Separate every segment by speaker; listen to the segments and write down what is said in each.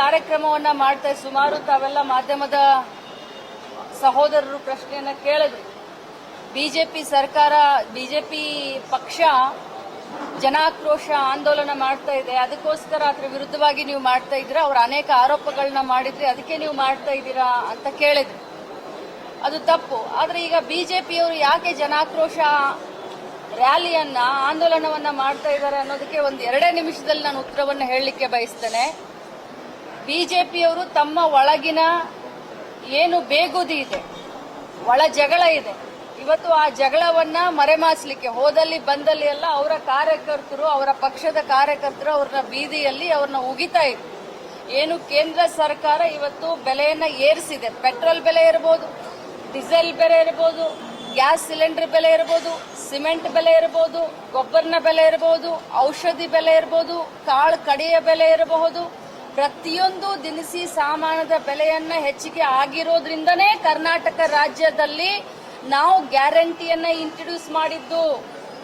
Speaker 1: ಕಾರ್ಯಕ್ರಮವನ್ನ ಮಾಡ್ತಾ ಸುಮಾರು ತಾವೆಲ್ಲ ಮಾಧ್ಯಮದ ಸಹೋದರರು ಪ್ರಶ್ನೆಯನ್ನ ಕೇಳಿದ್ರು. ಬಿಜೆಪಿ ಸರ್ಕಾರ, ಬಿಜೆಪಿ ಪಕ್ಷ ಜನಾಕ್ರೋಶ ಆಂದೋಲನ ಮಾಡ್ತಾ ಇದೆ. ಅದಕ್ಕೋಸ್ಕರ ಅದ್ರ ವಿರುದ್ಧವಾಗಿ ನೀವು ಮಾಡ್ತಾ ಇದ್ದೀರಾ? ಅವ್ರ ಅನೇಕ ಆರೋಪಗಳನ್ನ ಮಾಡಿದ್ರಿ ಅದಕ್ಕೆ ನೀವು ಮಾಡ್ತಾ ಇದ್ದೀರಾ ಅಂತ ಕೇಳಿದ್ರು. ಅದು ತಪ್ಪು. ಆದ್ರೆ ಈಗ ಬಿಜೆಪಿಯವರು ಯಾಕೆ ಜನಾಕ್ರೋಶ ರ್ಯಾಲಿಯನ್ನ, ಆಂದೋಲನವನ್ನ ಮಾಡ್ತಾ ಇದ್ದಾರೆ ಅನ್ನೋದಕ್ಕೆ ಒಂದು ಎರಡೇ ನಿಮಿಷದಲ್ಲಿ ನಾನು ಉತ್ತರವನ್ನು ಹೇಳಲಿಕ್ಕೆ ಬಯಸ್ತೇನೆ. ಬಿಜೆಪಿಯವರು ತಮ್ಮ ಒಳಗಿನ ಏನು ಬೇಗುದಿ ಇದೆ, ಒಳ ಜಗಳ ಇದೆ. ಇವತ್ತು ಆ ಜಗಳವನ್ನ ಮರೆಮಾಚಲಿಕ್ಕೆ ಹೋದಲ್ಲಿ ಬಂದಲ್ಲಿ ಎಲ್ಲ ಅವರ ಕಾರ್ಯಕರ್ತರು, ಅವರ ಪಕ್ಷದ ಕಾರ್ಯಕರ್ತರು ಅವ್ರನ್ನ ಬೀದಿಯಲ್ಲಿ ಅವ್ರನ್ನ ಉಗಿತಾ ಇದ್ರು. ಏನು ಕೇಂದ್ರ ಸರ್ಕಾರ ಇವತ್ತು ಬೆಲೆಯನ್ನ ಏರಿಸಿದೆ. ಪೆಟ್ರೋಲ್ ಬೆಲೆ ಇರಬಹುದು ಡೀಸೆಲ್ ಬೆಲೆ ಇರಬಹುದು ಗ್ಯಾಸ್ ಸಿಲಿಂಡರ್ ಬೆಲೆ ಇರಬಹುದು ಸಿಮೆಂಟ್ ಬೆಲೆ ಇರಬಹುದು ಗೊಬ್ಬರನ ಬೆಲೆ ಇರಬಹುದು ಔಷಧಿ ಬೆಲೆ ಇರಬಹುದು ಕಾಳು ಕಡೆಯ ಬೆಲೆ ಇರಬಹುದು ಪ್ರತಿಯೊಂದು ದಿನಸಿ ಸಾಮಾನದ ಬೆಲೆಯನ್ನ ಹೆಚ್ಚಿಗೆ ಆಗಿರೋದ್ರಿಂದನೇ ಕರ್ನಾಟಕ ರಾಜ್ಯದಲ್ಲಿ ನಾವು ಗ್ಯಾರಂಟಿಯನ್ನ ಇಂಟ್ರೊಡ್ಯೂಸ್ ಮಾಡಿದ್ದು.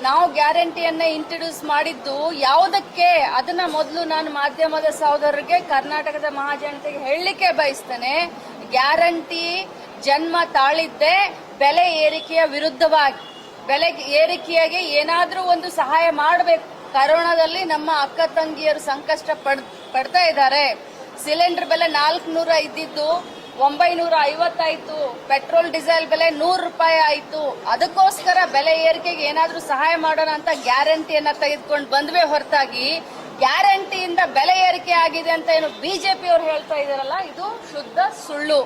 Speaker 1: ನಾವು ಗ್ಯಾರಂಟಿಯನ್ನ ಇಂಟ್ರೊಡ್ಯೂಸ್ ಮಾಡಿದ್ದು ಯಾವುದಕ್ಕೆ? ಅದನ್ನ ಮೊದಲು ನಾನು ಮಾಧ್ಯಮದ ಸಹೋದರರಿಗೆ, ಕರ್ನಾಟಕದ ಮಹಾಜನತೆಗೆ ಹೇಳಲಿಕ್ಕೆ ಬಯಸ್ತೇನೆ. ಗ್ಯಾರಂಟಿ ಜನ್ಮ ತಾಳಿದ್ದೆ ಬೆಲೆ ಏರಿಕೆಯ ವಿರುದ್ಧವಾಗಿ, ಬೆಲೆ ಏರಿಕೆಯಾಗಿ ಏನಾದರೂ ಒಂದು ಸಹಾಯ ಮಾಡಬೇಕು. ಕರೋನಾದಲ್ಲಿ ನಮ್ಮ ಅಕ್ಕ ತಂಗಿಯರು ಸಂಕಷ್ಟ ಪಡ್, ಪಡ್ತಾ ಇದ್ದಾರೆ. ಸಿಲಿಂಡರ್ ಬೆಲೆ ನಾಲ್ಕುನೂರ ಇದ್ದಿದ್ದು ಒಂಬೈನೂರ ಐವತ್ತಾಯ್ತು ಪೆಟ್ರೋಲ್, ಡೀಸೆಲ್ ಬೆಲೆ ನೂರು ರೂಪಾಯಿ ಆಯ್ತು. ಅದಕ್ಕೋಸ್ಕರ ಬೆಲೆ ಏರಿಕೆಗೆ ಏನಾದರೂ ಸಹಾಯ ಮಾಡೋಣ ಅಂತ ಗ್ಯಾರಂಟಿಯನ್ನ ತೆಗೆದುಕೊಂಡು ಬಂದ್ವೇ ಹೊರತಾಗಿ ಗ್ಯಾರಂಟಿಯಿಂದ ಬೆಲೆ ಏರಿಕೆ ಆಗಿದೆ ಅಂತ ಏನು ಬಿಜೆಪಿ ಅವರು ಹೇಳ್ತಾ ಇದಾರಲ್ಲ ಇದು ಶುದ್ಧ ಸುಳ್ಳು.